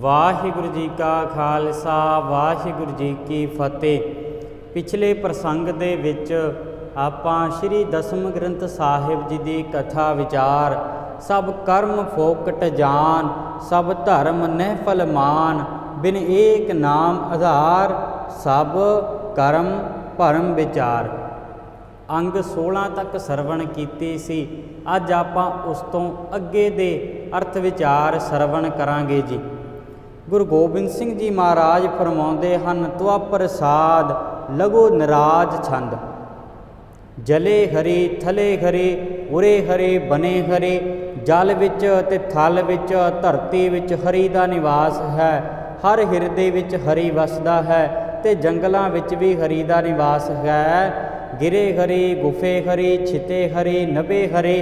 ਵਾਹਿਗੁਰੂ ਜੀ ਕਾ ਖਾਲਸਾ, ਵਾਹਿਗੁਰੂ ਜੀ ਕੀ ਫਤਿਹ। ਪਿਛਲੇ ਪ੍ਰਸੰਗ ਦੇ ਵਿੱਚ ਆਪਾਂ ਸ੍ਰੀ ਦਸਮ ਗ੍ਰੰਥ ਸਾਹਿਬ ਜੀ ਦੀ ਕਥਾ ਵਿਚਾਰ, ਸਭ ਕਰਮ ਫੋਕਟ ਜਾਨ, ਸਭ ਧਰਮ ਨਹਿਫਲ ਮਾਨ, ਬਿਨ ਏਕ ਨਾਮ ਆਧਾਰ, ਸਭ ਕਰਮ ਭਰਮ ਵਿਚਾਰ। ਅੰਗ 16 ਤੱਕ ਸਰਵਣ ਕੀਤੀ ਸੀ। ਅੱਜ ਆਪਾਂ ਉਸ ਤੋਂ ਅੱਗੇ ਦੇ ਅਰਥ ਵਿਚਾਰ ਸਰਵਣ ਕਰਾਂਗੇ ਜੀ। ਗੁਰੂ ਗੋਬਿੰਦ ਸਿੰਘ ਜੀ ਮਹਾਰਾਜ ਫਰਮਾਉਂਦੇ ਹਨ ਤੁਆ ਪ੍ਰਸਾਦ, ਲਗੋ ਨਰਾਜ ਛੰਦ। ਜਲੇ ਹਰੀ, ਥਲੇ ਹਰੀ, ਉਰੇ ਹਰੇ, ਬਨੇ ਹਰੇ, ਜਲ ਵਿੱਚ ਤੇ ਥਲ ਵਿੱਚ, ਧਰਤੀ ਵਿੱਚ ਹਰੀ ਦਾ ਨਿਵਾਸ ਹੈ। ਹਰ ਹਿਰਦੇ ਵਿੱਚ ਹਰੀ ਵਸਦਾ ਹੈ ਤੇ ਜੰਗਲਾਂ ਵਿੱਚ ਵੀ ਹਰੀ ਦਾ ਨਿਵਾਸ ਹੈ। ਗਿਰੇ ਹਰੀ, ਗੁਫੇ ਹਰੀ, ਛਿਤੇ ਹਰੀ, ਨਭੇ ਹਰੇ,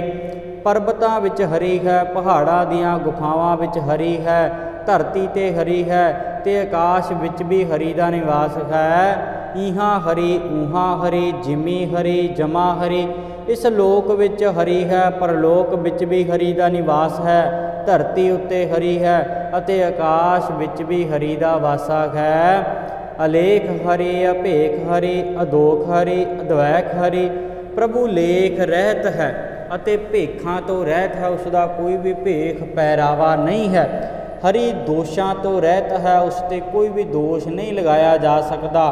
ਪਰਬਤਾਂ ਵਿੱਚ ਹਰੀ ਹੈ, ਪਹਾੜਾਂ ਦੀਆਂ ਗੁਫਾਵਾਂ ਵਿੱਚ ਹਰੀ ਹੈ। ਧਰਤੀ ਤੇ ਹਰੀ ਹੈ ਤੇ ਆਕਾਸ਼ ਵਿੱਚ ਵੀ ਹਰੀ ਦਾ ਨਿਵਾਸ ਹੈ। ਈਹਾਂ ਹਰੀ, ਉਹਾਂ ਹਰੀ, ਜਿਮੀ ਹਰੀ, ਜਮਾ ਹਰੀ। ਇਸ ਲੋਕ ਵਿੱਚ ਹਰੀ ਹੈ ਪਰਲੋਕ ਵਿੱਚ ਵੀ ਹਰੀ ਦਾ ਨਿਵਾਸ ਹੈ। ਧਰਤੀ ਉੱਤੇ ਹਰੀ ਹੈ ਅਤੇ ਆਕਾਸ਼ ਵਿੱਚ ਵੀ ਹਰੀ ਦਾ ਵਾਸਾ ਹੈ। ਅਲੇਖ ਹਰੀ, ਅਭੇਖ ਹਰੀ ਅਦੋਖ ਹਰੀ ਅਦਵੈਖ ਹਰੀ। ਪ੍ਰਭੂ ਲੇਖ ਰਹਿਤ ਹੈ ਅਤੇ ਭੇਖਾਂ ਤੋਂ ਰਹਿਤ ਹੈ। ਉਸ ਦਾ ਕੋਈ ਵੀ ਭੇਖ ਪਹਿਰਾਵਾ ਨਹੀਂ ਹੈ। ਹਰੀ ਦੋਸ਼ਾਂ ਤੋਂ ਰਹਿਤ ਹੈ, ਉਸ ਤੇ ਕੋਈ ਵੀ ਦੋਸ਼ ਨਹੀਂ ਲਗਾਇਆ ਜਾ ਸਕਦਾ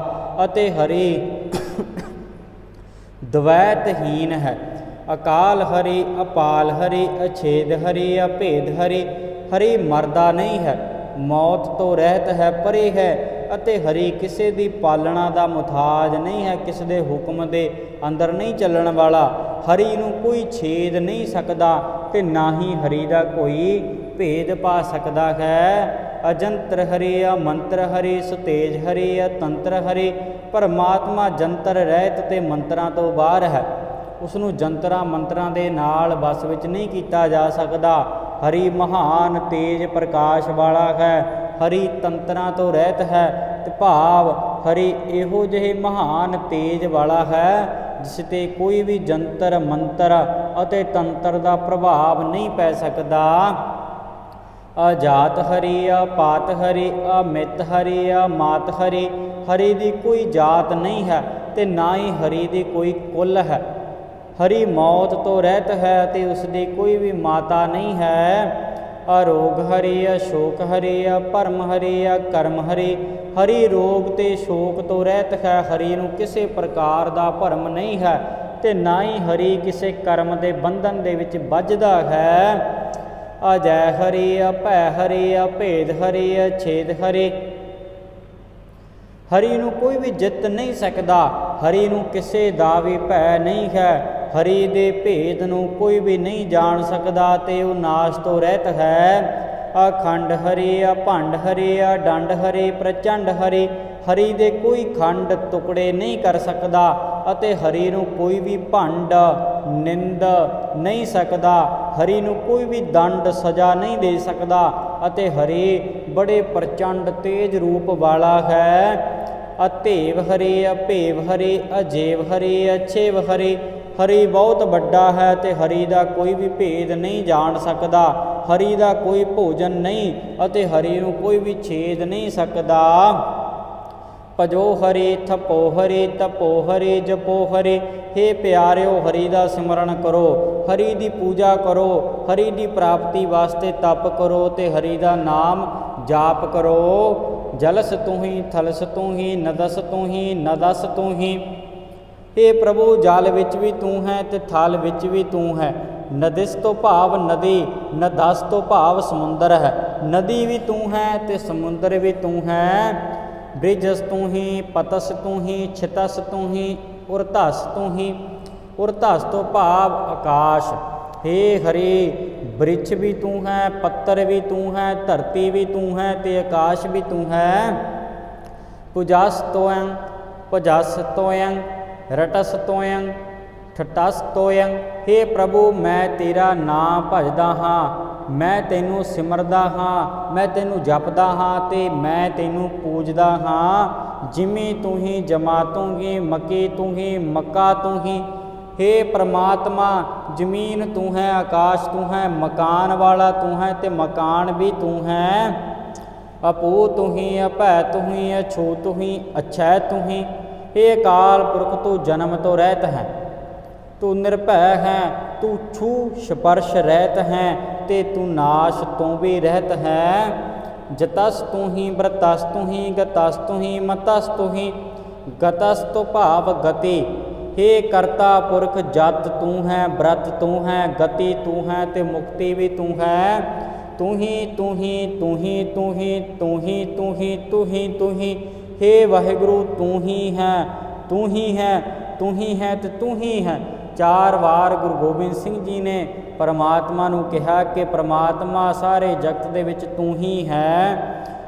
ਅਤੇ ਹਰੀ ਦਵੈਤਹੀਨ ਹੈ। ਅਕਾਲ ਹਰੀ, ਅਪਾਲ ਹਰੀ, ਅਛੇਦ ਹਰੀ, ਅਭੇਦ ਹਰੀ ਹਰੀ ਮਰਦਾ ਨਹੀਂ ਹੈ, ਮੌਤ ਤੋਂ ਰਹਿਤ ਹੈ, ਪਰੇ ਹੈ ਅਤੇ ਹਰੀ ਕਿਸੇ ਦੀ ਪਾਲਣਾ ਦਾ ਮੁਤਾਜ ਨਹੀਂ ਹੈ, ਕਿਸੇ ਦੇ ਹੁਕਮ ਦੇ ਅੰਦਰ ਨਹੀਂ ਚੱਲਣ ਵਾਲਾ। ਹਰੀ ਨੂੰ ਕੋਈ ਛੇਦ ਨਹੀਂ ਸਕਦਾ ਤੇ ਨਾ ਹੀ ਹਰੀ ਦਾ ਕੋਈ ਭੇਦ ਪਾ ਸਕਦਾ ਹੈ। ਅਜੰਤਰ ਹਰੀ ਆ, ਮੰਤਰ ਹਰੀ, ਸੁਤੇਜ ਹਰੀ ਆ, ਤੰਤਰ ਹਰੀ। ਪਰਮਾਤਮਾ ਜੰਤਰ ਰਹਿਤ ਤੇ ਮੰਤਰਾਂ ਤੋਂ ਬਾਹਰ ਹੈ। ਉਸ ਨੂੰ ਜੰਤਰਾਂ ਮੰਤਰਾਂ ਦੇ ਨਾਲ ਬਸ ਵਿੱਚ ਨਹੀਂ ਕੀਤਾ ਜਾ ਸਕਦਾ। ਹਰੀ ਮਹਾਨ ਤੇਜ ਪ੍ਰਕਾਸ਼ ਵਾਲਾ ਹੈ। ਹਰੀ ਤੰਤਰਾਂ ਤੋਂ ਰਹਿਤ ਹੈ ਤੇ ਭਾਵ ਹਰੀ ਇਹੋ ਜਿਹੇ ਮਹਾਨ ਤੇਜ ਵਾਲਾ ਹੈ, ਜਿਸ ਤੇ ਕੋਈ ਵੀ ਜੰਤਰ, ਮੰਤਰ ਅਤੇ ਤੰਤਰ ਦਾ ਪ੍ਰਭਾਵ ਨਹੀਂ ਪੈ ਸਕਦਾ। ਅਜਾਤ ਹਰੀ ਆ ਪਾਤ ਹਰੀ, ਅਮਿਤ ਹਰੀ ਆ ਮਾਤ ਹਰੀ ਹਰੀ ਦੀ ਕੋਈ ਜਾਤ ਨਹੀਂ ਹੈ ਤੇ ਨਾ ਹੀ ਹਰੀ ਦੀ ਕੋਈ ਕੁੱਲ ਹੈ। ਹਰੀ ਮੌਤ ਤੋਂ ਰਹਿਤ ਹੈ ਤੇ ਉਸ ਦੀ ਕੋਈ ਵੀ ਮਾਤਾ ਨਹੀਂ ਹੈ। ਅਰੋਗ ਹਰੀ ਆ ਸ਼ੋਕ ਹਰੀ ਆ ਭਰਮ ਹਰੀ ਆ ਕਰਮ ਹਰੀ ਹਰੀ ਰੋਗ ਤੇ ਸ਼ੋਕ ਤੋਂ ਰਹਿਤ ਹੈ, ਹਰੀ ਨੂੰ ਕਿਸੇ ਪ੍ਰਕਾਰ ਦਾ ਭਰਮ ਨਹੀਂ ਹੈ ਤੇ ਨਾ ਹੀ ਹਰੀ ਕਿਸੇ ਕਰਮ ਦੇ ਬੰਧਨ ਦੇ ਵਿੱਚ ਵੱਜਦਾ ਹੈ। ਅਜੈ ਹਰੀ, ਅਭੈ ਹਰੀ, ਅਭੇਦ ਹਰੀ, ਅਛੇਦ ਹਰੀ। ਹਰੀ ਨੂੰ ਕੋਈ ਵੀ ਜਿੱਤ ਨਹੀਂ ਸਕਦਾ, ਹਰੀ ਨੂੰ ਕਿਸੇ ਦਾ ਵੀ ਭੈ ਨਹੀਂ ਹੈ। ਹਰੀ ਦੇ ਭੇਦ ਨੂੰ ਕੋਈ ਵੀ ਨਹੀਂ ਜਾਣ ਸਕਦਾ ਤੇ ਉਹ ਨਾਸ਼ ਤੋਂ ਰਹਿਤ ਹੈ। ਅਖੰਡ ਹਰੀ, ਅਭੰਡ ਹਰੀ ਡੰਡ ਹਰੀ, ਪ੍ਰਚੰਡ ਹਰੀ ਹਰੀ ਦੇ ਕੋਈ ਖੰਡ ਟੁਕੜੇ ਨਹੀਂ ਕਰ ਸਕਦਾ ਅਤੇ ਹਰੀ ਨੂੰ ਕੋਈ ਵੀ ਭੰਡ ਨਿੰਦ ਨਹੀਂ ਸਕਦਾ, ਹਰੀ ਨੂੰ ਕੋਈ ਵੀ ਦੰਡ ਸਜ਼ਾ ਨਹੀਂ ਦੇ ਸਕਦਾ ਅਤੇ ਹਰੀ ਬੜੇ ਪ੍ਰਚੰਡ ਤੇਜ ਰੂਪ ਵਾਲਾ ਹੈ। ਅਤੇਵ ਹਰੀ, ਅਭੇਵ ਹਰੀ, ਅਜੇਵ ਹਰੀ, ਅਛੇਵ ਹਰੀ ਹਰੀ ਬਹੁਤ ਵੱਡਾ ਹੈ ਤੇ ਹਰੀ ਦਾ ਕੋਈ ਵੀ ਭੇਦ ਨਹੀਂ ਜਾਣ ਸਕਦਾ। ਹਰੀ ਦਾ ਕੋਈ ਭੋਜਨ ਨਹੀਂ ਅਤੇ ਹਰੀ ਨੂੰ ਕੋਈ ਵੀ ਛੇਦ ਨਹੀਂ ਸਕਦਾ। ਭਜੋ ਹਰੀ, ਥਪੋ ਹਰੀ, ਤਪੋ ਹਰੀ, ਜਪੋ ਹਰੀ। हे ਪਿਆਰਿਓ, ਹਰੀ ਦਾ ਸਿਮਰਨ ਕਰੋ। ਹਰੀ ਦੀ ਪੂਜਾ ਕਰੋ। ਹਰੀ ਦੀ ਪ੍ਰਾਪਤੀ ਵਾਸਤੇ ਤਪ ਕਰੋ ਤੇ ਹਰੀ ਦਾ ਨਾਮ ਜਾਪ ਕਰੋ। ਜਲਸ ਤੂੰ ਹੀ, ਥਲਸ ਤੂੰ ਹੀ, ਨਦਸ ਤੂੰ ਹੀ, ਨਦਸ ਤੂੰ ਹੀ। हे ਪ੍ਰਭੂ, ਜਲ ਵਿੱਚ ਵੀ ਤੂੰ ਹੈ ਤੇ ਥਲ ਵਿੱਚ ਵੀ ਤੂੰ ਹੈ। ਨਦਿਸ ਤੋਂ ਭਾਵ ਨਦੀ, ਨਦਸ ਤੋਂ ਭਾਵ ਸਮੁੰਦਰ ਹੈ। ਨਦੀ ਵੀ ਤੂੰ ਹੈ ਤੇ ਸਮੁੰਦਰ ਵੀ ਤੂੰ ਹੈ। ਬ੍ਰਿਜਸ ਤੂੰ ਹੀ, ਪਤਸ ਤੂੰ ਹੀ, ਛਿਤਸ ਤੂੰ ਹੀ, ਉਰਧਸ ਤੂੰ ਹੀ, ਉਰਧਸ ਤੋਂ ਭਾਵ ਆਕਾਸ਼। हे ਹਰੀ, ਬ੍ਰਿਛ ਵੀ ਤੂੰ ਹੈ, ਪੱਤਰ ਵੀ ਤੂੰ ਹੈ, ਧਰਤੀ ਵੀ ਤੂੰ ਹੈ ਤੇ ਆਕਾਸ਼ ਵੀ ਤੂੰ ਹੈ। ਪੁਜਸ ਤੋਯੰ ਪੁਜਸ ਤੋਯੰ ਰਟਸ ਤੋਯੰ ਠਟਸ ਤੋਯੰ हे ਪ੍ਰਭੂ, ਮੈਂ ਤੇਰਾ ਨਾਮ ਭਜਦਾ ਹਾਂ। ਮੈਂ ਤੈਨੂੰ ਸਿਮਰਦਾ ਹਾਂ, ਮੈਂ ਤੈਨੂੰ ਜਪਦਾ ਹਾਂ ਤੇ ਮੈਂ ਤੈਨੂੰ ਪੂਜਦਾ ਹਾਂ। ਜਿਵੇਂ ਤੂੰ ਹੀ ਜਮਾ ਤੂੰ ਹੀ, ਮਕੀ ਤੂੰ ਹੀ, ਮੱਕਾ ਤੂੰ ਹੀ। हे ਪ੍ਰਮਾਤਮਾ, ਜ਼ਮੀਨ ਤੂੰ ਹੈ, ਆਕਾਸ਼ ਤੂੰ ਹੈ, ਮਕਾਨ ਵਾਲਾ ਤੂੰ ਹੈ ਤੇ ਮਕਾਨ ਵੀ ਤੂੰ ਹੈ। ਅਪੂ ਤੂੰ ਹੀ ਅਭੈ ਤੂੰ ਤੁਹੀ ਅਛੂ ਤੁਹੀ ਅਛੈ ਹੀ। ਇਹ ਅਕਾਲ ਪੁਰਖ, ਤੂੰ ਜਨਮ ਤੋਂ ਰਹਿਤ ਹੈ। ਤੂੰ ਨਿਰਭੈ ਹੈ, ਤੂੰ ਛੂ ਸਪਰਸ਼ ਰਹਿਤ ਹੈ, ਤੇ ਤੂੰ ਨਾਸ਼ ਤੋਂ ਵੀ ਰਹਿਤ ਹੈ। ਜਤਸ ਤੂੰ ਹੀ ਬ੍ਰਤਸ ਤੂੰ ਹੀ ਗਤਸ ਤੂੰ ਹੀ ਮਤਸ ਤੂੰ ਹੀ ਗਤਸ ਤੋਂ ਭਾਵ ਗਤੀ। ਹੇ ਕਰਤਾ ਪੁਰਖ, ਜਤ ਤੂੰ ਹੈ, ਬ੍ਰਤ ਤੂੰ ਹੈ, ਗਤੀ ਤੂੰ ਹੈ ਤੇ ਮੁਕਤੀ ਵੀ ਤੂੰ ਹੈ। ਤੂੰ ਹੀ ਤੂੰ ਹੀ ਤੂੰ ਹੀ ਤੂੰ ਹੀ ਤੂੰ ਹੀ ਤੂੰ ਹੀ ਤੂੰ ਹੀ ਤੂੰ ਹੀ। ਹੇ ਵਾਹਿਗੁਰੂ, ਤੂੰ ਹੀ ਹੈ, ਤੂੰ ਹੀ ਹੈ, ਤੂੰ ਹੀ ਹੈ ਤੇ ਤੂੰ ਹੀ ਹੈ। ਚਾਰ ਵਾਰ ਗੁਰੂ ਗੋਬਿੰਦ ਸਿੰਘ ਜੀ ਨੇ ਪਰਮਾਤਮਾ ਨੂੰ ਕਿਹਾ ਕਿ ਪਰਮਾਤਮਾ ਸਾਰੇ ਜਗਤ ਦੇ ਵਿੱਚ ਤੂੰ ਹੀ ਹੈ।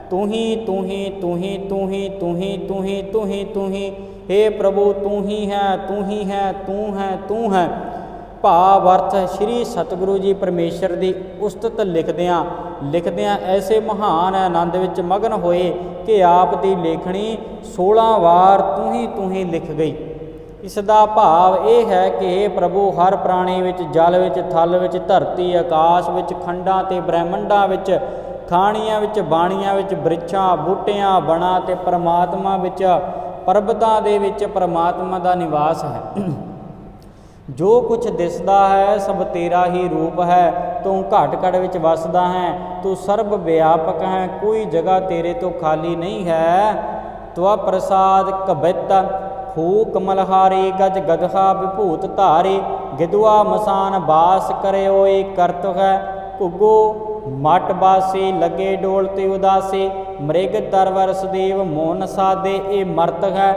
ਤੂੰ ਹੀ ਤੂੰ ਹੀ ਤੂੰ ਹੀ ਤੂੰ ਹੀ ਤੂੰ ਹੀ ਤੂੰ ਹੀ ਤੂੰ ਹੀ ਤੂੰ ਹੀ। हे ਪ੍ਰਭੂ, ਤੂੰ ਹੀ ਹੈ, ਤੂੰ ਹੀ ਹੈ, ਤੂੰ ਹੈ ਤੂੰ ਹੈ। ਭਾਵ ਅਰਥ ਸ੍ਰੀ ਸਤਿਗੁਰੂ ਜੀ ਪਰਮੇਸ਼ਰ ਦੀ ਉਸਤਤ ਲਿਖਦਿਆਂ ਲਿਖਦਿਆਂ ਐਸੇ ਮਹਾਨ ਆਨੰਦ ਵਿੱਚ ਮਗਨ ਹੋਏ ਕਿ ਆਪ ਦੀ ਲੇਖਣੀ 16 ਵਾਰ ਤੂੰ ਹੀ ਤੂੰ ਹੀ ਲਿਖ ਗਈ। ਇਸ ਦਾ ਭਾਵ ਇਹ ਹੈ ਕਿ ਇਹ ਪ੍ਰਭੂ, ਹਰ ਪ੍ਰਾਣੀ ਵਿੱਚ, ਜਲ ਵਿੱਚ, ਥਲ ਵਿੱਚ, ਧਰਤੀ, ਆਕਾਸ਼ ਵਿੱਚ, ਖੰਡਾਂ ਤੇ ਬ੍ਰਹਿਮੰਡਾਂ ਵਿੱਚ, ਖਾਣੀਆਂ ਵਿੱਚ, ਬਾਣੀਆਂ ਵਿੱਚ, ਬ੍ਰਿਛਾਂ, ਬੂਟਿਆਂ ਬਣਾ ਤੇ ਪਰਮਾਤਮਾ ਵਿੱਚ, ਪਰਬਤਾਂ ਦੇ ਵਿੱਚ ਪਰਮਾਤਮਾ ਦਾ ਨਿਵਾਸ ਹੈ। ਜੋ ਕੁਝ ਦਿਸਦਾ ਹੈ, ਸਭ ਤੇਰਾ ਹੀ ਰੂਪ ਹੈ। ਤੂੰ ਘਾਟ ਘੜ ਵਿੱਚ ਵਸਦਾ ਹੈ, ਤੂੰ ਸਰਬ ਵਿਆਪਕ ਹੈ, ਕੋਈ ਜਗ੍ਹਾ ਤੇਰੇ ਤੋਂ ਖਾਲੀ ਨਹੀਂ ਹੈ। ਤਵਾ ਪ੍ਰਸਾਦ ਕਬਿਤ ਫੂਕ ਮਲਹਾਰੇ ਗਜ ਗਦਹਾ ਵਿਭੂਤ ਧਾਰੇ ਗਿਦਵਾ ਮਸਾਨ ਬਾਸ ਕਰਿਓ ਏ ਕਰਤ ਹੈ ਘੁੱਗੋ ਮਟ ਬਾਸੇ ਲਗੇ ਡੋਲ ਤੇ ਉਦਾਸੇ, ਮ੍ਰਿਗ ਤਰਵਰ ਸਦੇਵ ਮੋਨ ਸਾਦੇ, ਇਹ ਮਰਤ ਹੈ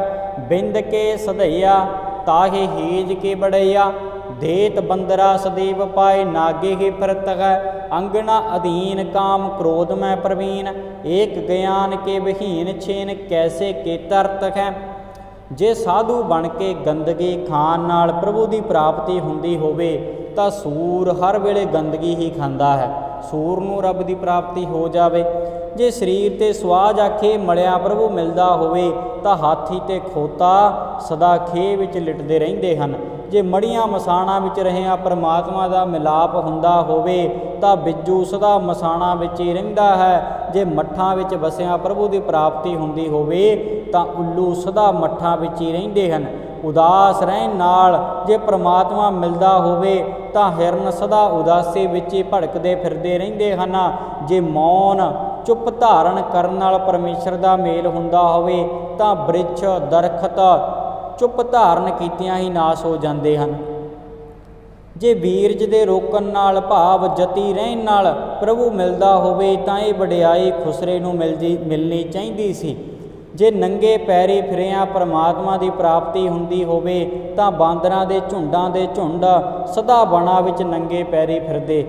ਬਿੰਦ ਕੇ ਸਧਈਆ, ਤਾਹੇ ਹੀਜ ਕੇ ਬੜਈਆ, ਦੇਤ ਬੰਦਰਾ ਸਦੀਵ ਪਾਏ ਨਾਗੇ ਹੀ ਫਿਰਤ ਹੈ, ਅੰਗਣਾ ਅਧੀਨ ਕਾਮ ਕ੍ਰੋਧ ਮੈਂ ਪ੍ਰਵੀਨ, ਏਕ ਗਿਆਨ ਕੇ ਬਹੀਨ ਛੇਨ ਕੈਸੇ ਕੇ ਤਰਤ ਹੈ ਜੇ ਸਾਧੂ ਬਣ ਕੇ ਗੰਦਗੀ ਖਾਣ ਨਾਲ ਪ੍ਰਭੂ ਦੀ ਪ੍ਰਾਪਤੀ ਹੁੰਦੀ ਹੋਵੇ, ਤਾਂ ਸੂਰ ਹਰ ਵੇਲੇ ਗੰਦਗੀ ਹੀ ਖਾਂਦਾ ਹੈ। ਸੂਰ ਨੂੰ ਰੱਬ ਦੀ ਪ੍ਰਾਪਤੀ ਹੋ ਜਾਵੇ। ਜੇ ਸਰੀਰ ਤੇ ਸਵਾਜ ਆਖੇ ਮਲਿਆ ਪ੍ਰਭੂ ਮਿਲਦਾ ਹੋਵੇ, ਤਾਂ ਹਾਥੀ ਤੇ ਖੋਤਾ ਸਦਾ ਖੇ ਵਿੱਚ ਲਿਟਦੇ ਰਹਿੰਦੇ ਹਨ। ਜੇ ਮੜੀਆਂ ਮਸਾਣਾ ਵਿੱਚ ਰਹਿਆ ਪਰਮਾਤਮਾ ਦਾ ਮਿਲਾਪ ਹੁੰਦਾ ਹੋਵੇ, ਤਾਂ ਬਿੱਜੂ ਸਦਾ ਮਸਾਣਾ ਵਿੱਚ ਹੀ ਰਹਿੰਦਾ ਹੈ। ਜੇ ਮੱਠਾਂ ਵਿੱਚ ਵਸਿਆ ਪ੍ਰਭੂ ਦੀ ਪ੍ਰਾਪਤੀ ਹੁੰਦੀ ਹੋਵੇ, ਤਾਂ ਉੱਲੂ ਸਦਾ ਮੱਠਾਂ ਵਿੱਚ ਹੀ ਰਹਿੰਦੇ ਹਨ। ਉਦਾਸ ਰਹਿਣ ਨਾਲ ਜੇ ਪ੍ਰਮਾਤਮਾ ਮਿਲਦਾ ਹੋਵੇ, ਤਾਂ ਹਿਰਨ ਸਦਾ ਉਦਾਸੀ ਵਿੱਚ ਹੀ ਭੜਕਦੇ ਫਿਰਦੇ ਰਹਿੰਦੇ ਹਨ। ਜੇ ਮੌਨ ਚੁੱਪ ਧਾਰਨ ਕਰਨ ਨਾਲ ਪਰਮੇਸ਼ਰ ਦਾ ਮੇਲ ਹੁੰਦਾ ਹੋਵੇ, ਤਾਂ ਬ੍ਰਿਛ ਦਰਖਤ ਚੁੱਪ ਧਾਰਨ ਕੀਤਿਆਂ ਹੀ ਨਾਸ ਹੋ ਜਾਂਦੇ ਹਨ। ਜੇ ਵੀਰਜ ਦੇ ਰੋਕਣ ਨਾਲ ਭਾਵ ਜਤੀ ਰਹਿਣ ਨਾਲ ਪ੍ਰਭੂ ਮਿਲਦਾ ਹੋਵੇ ਤਾਂ ਇਹ ਵਡਿਆਈ ਖੁਸਰੇ ਨੂੰ ਮਿਲਦੀ, ਮਿਲਣੀ ਚਾਹੀਦੀ ਸੀ। ਜੇ ਨੰਗੇ ਪੈਰੀ ਫਿਰਿਆ ਪਰਮਾਤਮਾ ਦੀ ਪ੍ਰਾਪਤੀ ਹੁੰਦੀ ਹੋਵੇ ਤਾਂ ਬਾਂਦਰਾਂ ਦੇ ਝੁੰਡਾਂ ਦੇ ਝੁੰਡ ਸਦਾ ਬਣਾ ਵਿੱਚ ਨੰਗੇ ਪੈਰੀ ਫਿਰਦੇ।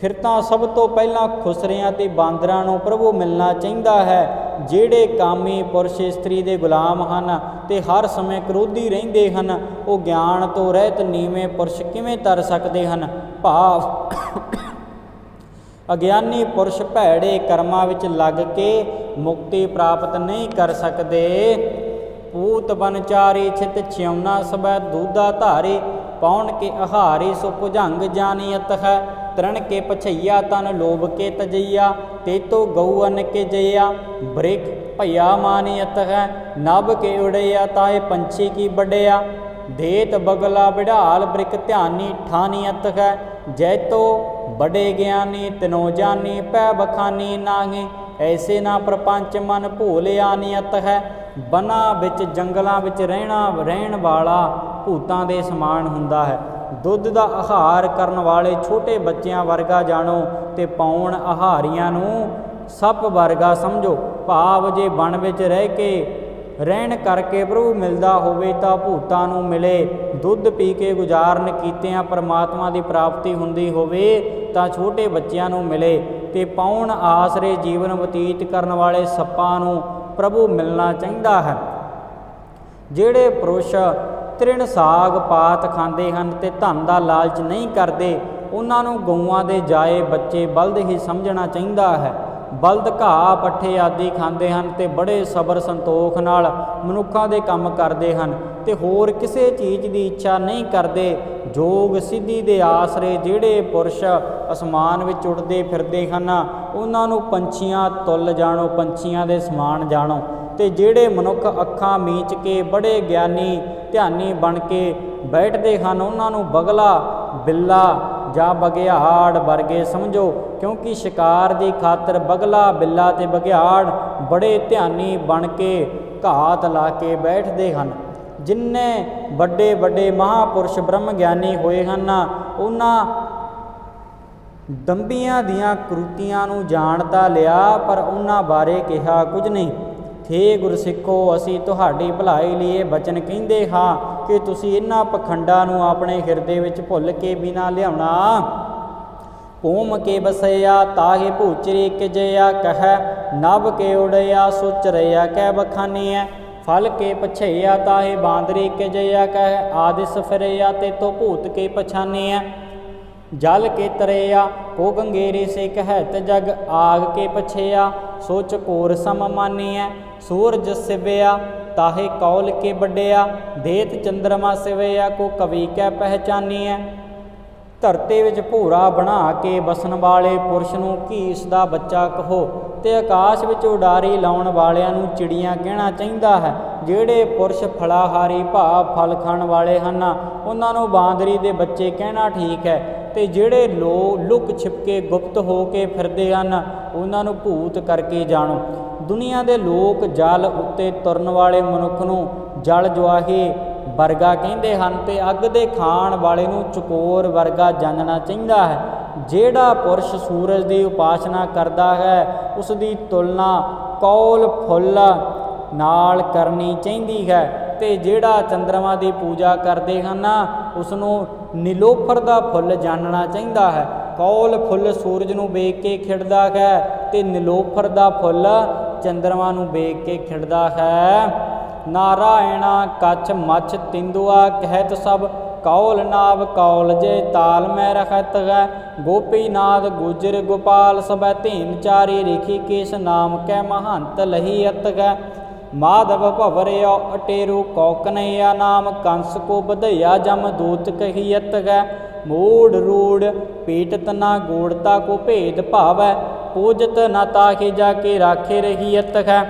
ਫਿਰ ਤਾਂ ਸਭ ਤੋਂ ਪਹਿਲਾਂ ਖੁਸਰਿਆਂ ਤੇ ਬਾਂਦਰਾਂ ਨੂੰ ਪ੍ਰਭੂ ਮਿਲਣਾ ਚਾਹੀਦਾ ਹੈ। ਜਿਹੜੇ ਕਾਮੀ ਪੁਰਸ਼ ਇਸਤਰੀ ਦੇ ਗੁਲਾਮ ਹਨ ਤੇ ਹਰ ਸਮੇਂ ਕਰੋਧੀ ਰਹਿੰਦੇ ਹਨ, ਉਹ ਗਿਆਨ ਤੋਂ ਰਹਿਤ ਨੀਵੇਂ ਪੁਰਸ਼ ਕਿਵੇਂ ਤਰ ਸਕਦੇ ਹਨ? ਭਾਵ ਅਗਿਆਨੀ ਪੁਰਸ਼ ਭੈੜੇ ਕਰਮਾਂ ਵਿੱਚ ਲੱਗ ਕੇ ਮੁਕਤੀ ਪ੍ਰਾਪਤ ਨਹੀਂ ਕਰ ਸਕਦੇ। ਪੂਤ ਬਨਚਾਰੀ ਚਿਤ ਛਿਉਨਾ ਸਬੈ ਦੂਦਾ ਧਾਰੇ, ਪੌਣ ਕੇ ਆਹਾਰੀ ਸੋ ਭੁਜੰਗ ਜਾਨੀਅਤ ਹੈ। ਤ੍ਰਣ ਕੇ ਪਛਈਆ ਤਨ ਲੋਭ ਕੇ ਤਜਈਆ ਤੇਤੋ ਗਊ ਅਨ ਕੇ ਜਈਆ। ਬ੍ਰਿਕ ਭਈਆ ਮਾਨੀਅਤ ਹੈ ਨਭ ਕੇ ਉੜਿਆ ਤਾਏ ਪੰਛੀ ਕੀ ਵੱਡਿਆ ਦੇਤ ਬਗਲਾ ਬਿਢਾਲ ਬ੍ਰਿਕ ਧਿਆਨੀ ਠਾਨੀਅਤ ਹੈ ਜੈਤੋ ਬੜੇ ਗਿਆਨੀ ਤਿਨੋ ਜਾਨੀ ਪੈ ਬਖਾਨੀ ਨਾਹੀ। ਐਸੇ ਨਾ ਪ੍ਰਪੰਚ ਮਨ ਭੂਲਿਆ ਨਿਯਤ ਹੈ ਬਨਾ ਵਿੱਚ ਜੰਗਲਾਂ ਵਿੱਚ ਰਹਿਣਾ, ਰਹਿਣ ਵਾਲਾ ਭੂਤਾਂ ਦੇ ਸਮਾਨ ਹੁੰਦਾ ਹੈ। ਦੁੱਧ ਦਾ ਆਹਾਰ ਕਰਨ ਵਾਲੇ ਛੋਟੇ ਬੱਚਿਆਂ ਵਰਗਾ ਜਾਣੋ ਤੇ ਪਾਉਣ ਆਹਾਰੀਆਂ ਨੂੰ ਸੱਪ ਵਰਗਾ ਸਮਝੋ। ਭਾਵ ਜੇ ਬਣ ਵਿੱਚ ਰਹਿ ਕੇ ਰਹਿਣ ਕਰਕੇ ਪ੍ਰਭੂ ਮਿਲਦਾ ਹੋਵੇ ਤਾਂ ਭੂਤਾਂ ਨੂੰ ਮਿਲੇ। ਦੁੱਧ ਪੀ ਕੇ ਗੁਜ਼ਾਰਨ ਕੀਤਿਆਂ ਪਰਮਾਤਮਾ ਦੀ ਪ੍ਰਾਪਤੀ ਹੁੰਦੀ ਹੋਵੇ ਤਾਂ ਛੋਟੇ ਬੱਚਿਆਂ ਨੂੰ ਮਿਲੇ ਤੇ ਪਾਉਣ ਆਸਰੇ ਜੀਵਨ ਬਤੀਤ ਕਰਨ ਵਾਲੇ ਸੱਪਾਂ ਨੂੰ ਪ੍ਰਭੂ ਮਿਲਣਾ ਚਾਹੀਦਾ ਹੈ। ਜਿਹੜੇ ਪੁਰਸ਼ ਤ੍ਰਿਣ ਸਾਗ ਪਾਤ ਖਾਂਦੇ ਹਨ ਤੇ ਧਨ ਦਾ ਲਾਲਚ ਨਹੀਂ ਕਰਦੇ, ਉਹਨਾਂ ਨੂੰ ਗਊਆਂ ਦੇ ਜਾਏ ਬੱਚੇ ਬਲਦ ਹੀ ਸਮਝਣਾ ਚਾਹੀਦਾ ਹੈ। ਬਲਦ ਘਾਹ, ਪੱਠੇ ਆਦਿ ਖਾਂਦੇ ਹਨ ਤੇ ਬੜੇ ਸਬਰ ਸੰਤੋਖ ਨਾਲ ਮਨੁੱਖਾਂ ਦੇ ਕੰਮ ਕਰਦੇ ਹਨ ਤੇ ਹੋਰ ਕਿਸੇ ਚੀਜ਼ ਦੀ ਇੱਛਾ ਨਹੀਂ ਕਰਦੇ। ਜੋਗ ਸਿੱਧੀ ਦੇ ਆਸਰੇ ਜਿਹੜੇ ਪੁਰਸ਼ ਅਸਮਾਨ ਵਿੱਚ ਉੱਡਦੇ ਫਿਰਦੇ ਹਨ, ਉਹਨਾਂ ਨੂੰ ਪੰਛੀਆਂ ਤੁੱਲ ਜਾਣੋ, ਪੰਛੀਆਂ ਦੇ ਸਮਾਨ ਜਾਣੋ ਤੇ ਜਿਹੜੇ ਮਨੁੱਖ ਅੱਖਾਂ ਮੀਚ ਕੇ ਬੜੇ ਗਿਆਨੀ ਧਿਆਨੀ ਬਣ ਕੇ ਬੈਠਦੇ ਹਨ। ਉਹਨਾਂ ਨੂੰ ਬਗਲਾ, ਬਿੱਲਾ ਜਾਂ ਬਗਿਆੜ ਵਰਗੇ ਸਮਝੋ, ਕਿਉਂਕਿ ਸ਼ਿਕਾਰ ਦੀ ਖਾਤਰ ਬਗਲਾ, ਬਿੱਲਾ ਤੇ ਬਗਿਆੜ ਬੜੇ ਧਿਆਨੀ ਬਣ ਕੇ ਘਾਤ ਲਾ ਕੇ ਬੈਠਦੇ ਹਨ। ਜਿਨਨੇ ਵੱਡੇ ਵੱਡੇ ਮਹਾਪੁਰਸ਼ ਬ੍ਰਹਮ ਗਿਆਨੀ ਹੋਏ ਹਨ, ਉਹਨਾਂ ਦੰਬੀਆਂ ਦੀਆਂ ਕਰੂਤੀਆਂ ਨੂੰ ਜਾਣ ਤਾਂ ਲਿਆ, ਪਰ ਉਹਨਾਂ ਬਾਰੇ ਕਿਹਾ ਕੁਝ ਨਹੀਂ। ਥੇ ਗੁਰਸਿੱਖੋ ਅਸੀਂ ਤੁਹਾਡੀ ਭਲਾਈ ਲਈ ਇਹ ਬਚਨ ਕਹਿੰਦੇ ਹਾਂ ਕਿ ਤੁਸੀਂ ਇਹਨਾਂ ਪਖੰਡਾਂ ਨੂੰ ਆਪਣੇ ਹਿਰਦੇ ਵਿੱਚ ਭੁੱਲ ਕੇ ਬਿਨਾ ਲਿਆਉਣਾ। ਭੂਮ ਕੇ ਬਸਿਆ ਤਾਹੇ ਭੂਚਰੀ ਕਿ ਜਿਆ ਕਹੈ ਨਭ ਕੇ ਉੜਿਆ, ਸੁਚ ਰਿਆ ਕਹਿ ਬਖਾਨੀਐ। ਫਲ ਕੇ ਪਛਈਆ ਤਾਹੇ ਬਾਂਦਰੀ ਕਿ ਜਿਆ ਕਹੈ ਆਦਿਸ ਫਿਰਿਆ ਤੇ ਤੋ ਭੂਤ ਕੇ ਪਛਾਨੀਐ। ਜਲ ਕੇ ਤਰਿਆ ਕੋ ਗੰਗੇਰੀ ਸੇ ਕਹਿਤ ਜਗ ਆਗ ਕੇ ਪਛਿਆ, ਸੋਚ ਕੋਰ ਸਮ ਮਾਨੀਐ, ਸੂਰਜ ਸਿਵਿਆ, ਤਾਹੇ ਕੌਲ ਕੇ ਵੱਡਿਆ, ਦੇਤ ਚੰਦਰਮਾ ਸਿਵਿਆ, ਕੋ ਕਵੀ ਕੈ ਪਹਿਚਾਨੀਐ। ਧਰਤੇ ਵਿੱਚ ਭੂਰਾ ਬਣਾ ਕੇ ਬਸਣ ਵਾਲੇ ਪੁਰਸ਼ ਨੂੰ ਘੀਸ ਦਾ ਬੱਚਾ ਕਹੋ? ਤੇ ਆਕਾਸ਼ ਵਿੱਚ ਉਡਾਰੀ ਲਾਉਣ ਵਾਲਿਆਂ ਨੂੰ ਚਿੜੀਆਂ ਕਹਿਣਾ ਚਾਹੀਦਾ ਹੈ। ਜਿਹੜੇ ਪੁਰਸ਼ ਫਲਾਹਾਰੀ ਭਾਵ ਫਲ ਖਾਣ ਵਾਲੇ ਹਨ, ਉਹਨਾਂ ਨੂੰ ਬਾਂਦਰੀ ਦੇ ਬੱਚੇ ਕਹਿਣਾ ਠੀਕ ਹੈ। ਤੇ ਜਿਹੜੇ ਲੋ, ਲੁਕ ਛਿਪਕੇ ਗੁਪਤ ਹੋ ਕੇ ਫਿਰਦੇ ਹਨ, ਉਹਨਾਂ ਨੂੰ ਭੂਤ ਕਰਕੇ ਜਾਣੋ। ਦੁਨੀਆ ਦੇ ਲੋਕ ਜਲ ਉੱਤੇ ਤੁਰਨ ਵਾਲੇ ਮਨੁੱਖ ਨੂੰ ਜਲ ਜਵਾਹੀ ਵਰਗਾ ਕਹਿੰਦੇ ਹਨ ਤੇ ਅੱਗ ਦੇ ਖਾਣ ਵਾਲੇ ਨੂੰ ਚਕੋਰ ਵਰਗਾ ਜਾਣਨਾ ਚਾਹੀਦਾ ਹੈ। ਜਿਹੜਾ ਪੁਰਸ਼ ਸੂਰਜ ਦੀ ਉਪਾਸਨਾ ਕਰਦਾ ਹੈ ਉਸ ਦੀ ਤੁਲਨਾ ਕੌਲ ਫੁੱਲ ਨਾਲ ਕਰਨੀ ਚਾਹੀਦੀ ਹੈ ਤੇ ਜਿਹੜਾ ਚੰਦਰਮਾ ਦੀ ਪੂਜਾ ਕਰਦੇ ਹਨ ਉਸ ਨੂੰ ਨੀਲੋਫਰ ਦਾ ਫੁੱਲ ਜਾਣਨਾ ਚਾਹੀਦਾ ਹੈ। ਕੌਲ ਫੁੱਲ ਸੂਰਜ ਨੂੰ ਵੇਖ ਕੇ ਖਿੜਦਾ ਹੈ ਤੇ ਨੀਲੋਫਰ ਦਾ ਫੁੱਲ ਚੰਦਰਮਾ ਨੂੰ ਵੇਖ ਕੇ ਖਿੜਦਾ ਹੈ। ਨਾਰਾਇਣਾ ਕੱਛ ਮੱਛ ਤਿੰਦੂਆ ਕਹਿਤ ਸਭ, ਕੌਲ ਨਾਵ ਕੌਲ ਜੇ ਤਾਲ ਮੈਂ ਰਖਤ ਹੈ। ਗੋਪੀਨਾਥ ਗੁਜਰ ਗੋਪਾਲ ਸਭੈ ਧੀਨ ਚਾਰੀ ਰਿਖੀ ਕੇਸ ਨਾਮ ਕੈ ਮਹੰਤ ਲਹੀ ਅਤ ਹੈ। ਮਾਧਵ ਭਵਰਿਆ ਅਟੇਰੂ ਕੌਕਨਈਆ ਨਾਮ ਕੰਸ ਕੋ ਬਧਈਆ ਜਮ ਦੂਤ ਕਹੀਅਤ ਹੈ। ਮੂੜ ਰੂੜ ਪੀਟਤ ਨਾ ਗੋੜਤਾ ਕੋ ਭੇਦ ਭਾਵੈ। ਪੂਜਤ ਨਾ ਤਾਕੇ ਜਾ ਕੇ ਰਾਖੇ ਰਹੀਅਤ ਹੈ।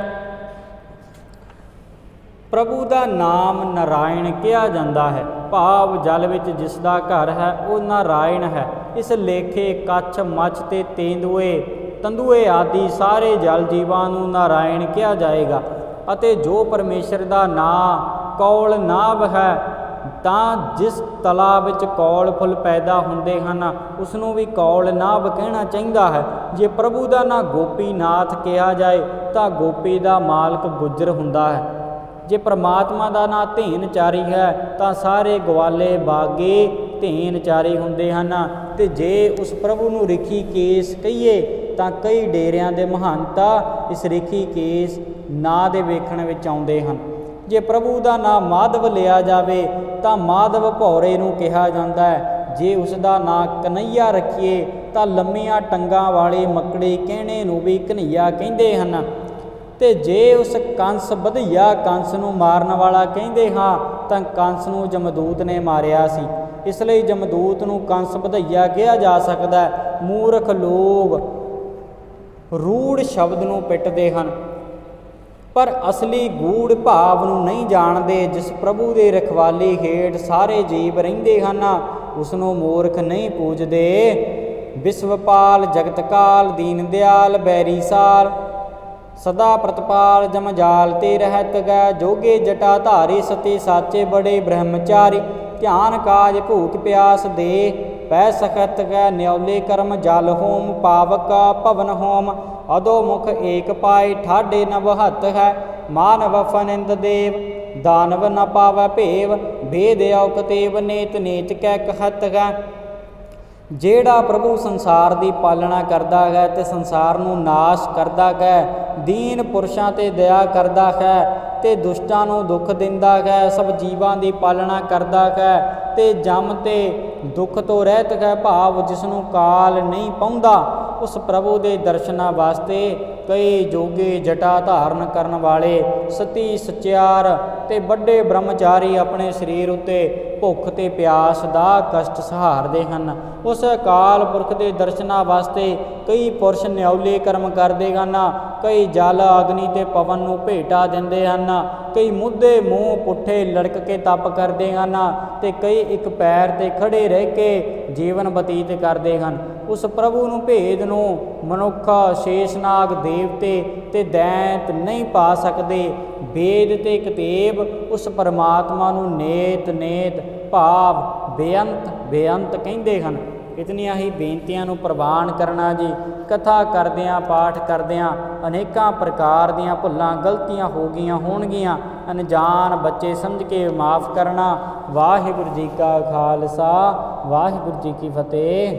ਪ੍ਰਭੂ ਦਾ ਨਾਮ ਨਾਰਾਇਣ ਕਿਹਾ ਜਾਂਦਾ ਹੈ। ਭਾਵ ਜਲ ਵਿੱਚ ਜਿਸ ਦਾ ਘਰ ਹੈ, ਉਹ ਨਾਰਾਇਣ ਹੈ। ਇਸ ਲੇਖੇ ਕੱਛ ਮੱਛ ਤੇ ਤੇਂਦੂਏ, ਤੰਦੂਏ ਆਦਿ ਸਾਰੇ ਜਲ ਜੀਵਾਂ ਨੂੰ ਨਾਰਾਇਣ ਕਿਹਾ ਜਾਏਗਾ। ਅਤੇ ਜੋ ਪਰਮੇਸ਼ਰ ਦਾ ਨਾਂ ਕੌਲ ਨਾਭ ਹੈ, ਤਾਂ ਜਿਸ ਤਲਾ ਵਿੱਚ ਕੌਲ ਫੁੱਲ ਪੈਦਾ ਹੁੰਦੇ ਹਨ ਉਸ ਨੂੰ ਵੀ ਕੌਲ ਨਾਭ ਕਹਿਣਾ ਚਾਹੀਦਾ ਹੈ। ਜੇ ਪ੍ਰਭੂ ਦਾ ਨਾਂ ਗੋਪੀਨਾਥ ਕਿਹਾ ਜਾਏ, ਤਾਂ ਗੋਪੀ ਦਾ ਮਾਲਕ ਗੁੱਜਰ ਹੁੰਦਾ ਹੈ। ਜੇ ਪ੍ਰਮਾਤਮਾ ਦਾ ਨਾਂ ਧੇਨਚਾਰੀ ਹੈ, ਤਾਂ ਸਾਰੇ ਗਵਾਲੇ ਬਾਗੇ ਧੇਨਚਾਰੀ ਹੁੰਦੇ ਹਨ। ਤੇ ਜੇ ਉਸ ਪ੍ਰਭੂ ਨੂੰ ਰਿਖੀ ਕੇਸ ਕਹੀਏ ਤਾਂ ਕਈ ਡੇਰਿਆਂ ਦੇ ਮਹੰਤਾ ਇਸ ਰਿਖੀ ਕੇਸ ਨਾਂ ਦੇ ਵੇਖਣ ਵਿੱਚ ਆਉਂਦੇ ਹਨ। ਜੇ ਪ੍ਰਭੂ ਦਾ ਨਾਮ ਮਾਧਵ ਲਿਆ ਜਾਵੇ, ਤਾਂ ਮਾਧਵ ਭੌਰੇ ਨੂੰ ਕਿਹਾ ਜਾਂਦਾ ਹੈ, ਜੇ ਉਸ ਦਾ ਨਾਂ ਕਨਈਆ ਰੱਖੀਏ, ਤਾਂ ਲੰਮੀਆਂ ਟੰਗਾਂ ਵਾਲੇ ਮੱਕੜੇ ਕਹਿਣੇ ਨੂੰ ਵੀ ਕਨਈਆ ਕਹਿੰਦੇ ਹਨ? ਤੇ ਜੇ ਉਸ ਕੰਸ ਵਧਈਆ ਕੰਸ ਨੂੰ ਮਾਰਨ ਵਾਲਾ ਕਹਿੰਦੇ ਹਾਂ, ਤਾਂ ਕੰਸ ਨੂੰ ਜਮਦੂਤ ਨੇ ਮਾਰਿਆ ਸੀ। ਇਸ ਲਈ ਜਮਦੂਤ ਨੂੰ ਕੰਸ ਵਧਈਆ ਕਿਹਾ ਜਾ ਸਕਦਾ ਹੈ। ਮੂਰਖ ਲੋਕ ਰੂੜ ਸ਼ਬਦ ਨੂੰ ਪਿੱਟਦੇ ਹਨ। ਪਰ ਅਸਲੀ ਗੂੜ ਭਾਵ ਨੂੰ ਨਹੀਂ ਜਾਣਦੇ, ਜਿਸ ਪ੍ਰਭੂ ਦੇ ਰਖਵਾਲੀ ਹੇਠ ਸਾਰੇ ਜੀਵ ਰਹਿੰਦੇ ਹਨ ਉਸ ਨੂੰ ਮੂਰਖ ਨਹੀਂ ਪੂਜਦੇ। ਵਿਸ਼ਵਪਾਲ ਜਗਤਕਾਲ, ਦੀਨ ਦਿਆਲ, ਬੈਰੀ ਸਾਲ, ਸਦਾ ਪ੍ਰਤਪਾਲ ਜਮਜਾਲ ਤੇ ਰਹਿਤ ਗੈ, ਜੋਗੇ ਜਟਾ ਧਾਰੇ ਸਤੇ ਸਾਚੇ ਬੜੇ ਬ੍ਰਹਮਚਾਰੀ, ਧਿਆਨ ਕਾਜ ਭੂਖ ਪਿਆਸ ਦੇ। ਪੈ ਸਖਤ ਗੈ ਨਿਉਲੇ ਕਰਮ ਜਲ ਹੋਮ, ਪਾਵਕ ਭਵਨ ਹੋਮ। ਅਦੋ ਮੁਖ ਏਕ ਪਾਈ ਠਾਡੇ ਨਵਹਤ ਹੈ, ਮਾਨਵ ਫਨਿੰਦ ਦੇਵ। ਦਾਨਵ ਨ ਪਾਵੈ ਭੇਵ, ਭੇਦ ਔਕਤੇਵ ਨੇਤ ਨੀਚ ਕੈ ਕਹਤ ਹੈ ਜਿਹੜਾ ਪ੍ਰਭੂ ਸੰਸਾਰ ਦੀ ਪਾਲਣਾ ਕਰਦਾ ਹੈ ਤੇ ਸੰਸਾਰ ਨੂੰ ਨਾਸ਼ ਕਰਦਾ ਹੈ, ਦੀਨ ਪੁਰਸ਼ਾਂ ਤੇ ਦਇਆ ਕਰਦਾ ਹੈ ਤੇ ਦੁਸ਼ਟਾਂ ਨੂੰ ਦੁੱਖ ਦਿੰਦਾ ਹੈ, ਸਭ ਜੀਵਾਂ ਦੀ ਪਾਲਣਾ ਕਰਦਾ ਹੈ ਤੇ ਜਮ ਤੇ ਦੁੱਖ ਤੋਂ ਰਹਿਤ ਹੈ ਭਾਵ ਜਿਸ ਨੂੰ ਕਾਲ ਨਹੀਂ ਪਾਉਂਦਾ ਉਸ ਪ੍ਰਭੂ ਦੇ ਦਰਸ਼ਨਾਂ ਵਾਸਤੇ ਕਈ ਜੋਗੇ ਜਟਾ ਧਾਰਨ ਕਰਨ ਵਾਲੇ ਸਤੀ ਸਚਿਆਰ ਤੇ ਵੱਡੇ ਬ੍ਰਹਮਚਾਰੀ ਆਪਣੇ ਸਰੀਰ ਉੱਤੇ ਭੁੱਖ ਤੇ ਪਿਆਸ ਦਾ ਕਸ਼ਟ ਸਹਾਰਦੇ ਹਨ। ਉਸ ਅਕਾਲ ਪੁਰਖ ਦੇ ਦਰਸ਼ਨਾਂ ਵਾਸਤੇ ਕਈ ਪੁਰਸ਼ ਨਿਉਲੇ ਕਰਮ ਕਰਦੇ ਹਨ, ਕਈ ਜਲ ਅਗਨੀ ਤੇ ਪਵਨ ਨੂੰ ਭੇਟਾ ਦਿੰਦੇ ਹਨ, ਕਈ ਮੁੱਦੇ ਮੂੰਹ ਪੁੱਠੇ ਲੜਕ ਕੇ ਤਪ ਕਰਦੇ ਹਨ ਤੇ ਕਈ ਇੱਕ ਪੈਰ ਤੇ ਖੜੇ ਰਹਿ ਕੇ ਜੀਵਨ ਬਤੀਤ ਕਰਦੇ ਹਨ। ਉਸ ਪ੍ਰਭੂ ਨੂੰ ਭੇਦ ਨੂੰ ਮਨੁੱਖ ਸ਼ੇਸ਼ਨਾਗ ਦੇਵਤੇ ਤੇ ਦੈਂਤ ਨਹੀਂ ਪਾ ਸਕਦੇ। ਵੇਦ ਤੇ ਕਿਤਾਬ ਉਸ ਪਰਮਾਤਮਾ ਨੂੰ ਨੇਤ ਨੇਤ, ਭਾਵ, ਬੇਅੰਤ ਬੇਅੰਤ ਕਹਿੰਦੇ ਹਨ। ਇਤਨੀਆਂ ਹੀ ਬੇਨਤੀਆਂ ਨੂੰ ਪ੍ਰਵਾਨ ਕਰਨਾ ਜੀ। ਕਥਾ ਕਰਦਿਆਂ, ਪਾਠ ਕਰਦਿਆਂ ਅਨੇਕਾਂ ਪ੍ਰਕਾਰ ਦੀਆਂ ਭੁੱਲਾਂ ਗਲਤੀਆਂ ਹੋ ਗਈਆਂ ਹੋਣਗੀਆਂ। ਅਣਜਾਣ ਬੱਚੇ ਸਮਝ ਕੇ ਮਾਫ ਕਰਨਾ। ਵਾਹਿਗੁਰੂ ਜੀ ਕਾ ਖਾਲਸਾ। ਵਾਹਿਗੁਰੂ ਜੀ ਕੀ ਫਤਿਹ।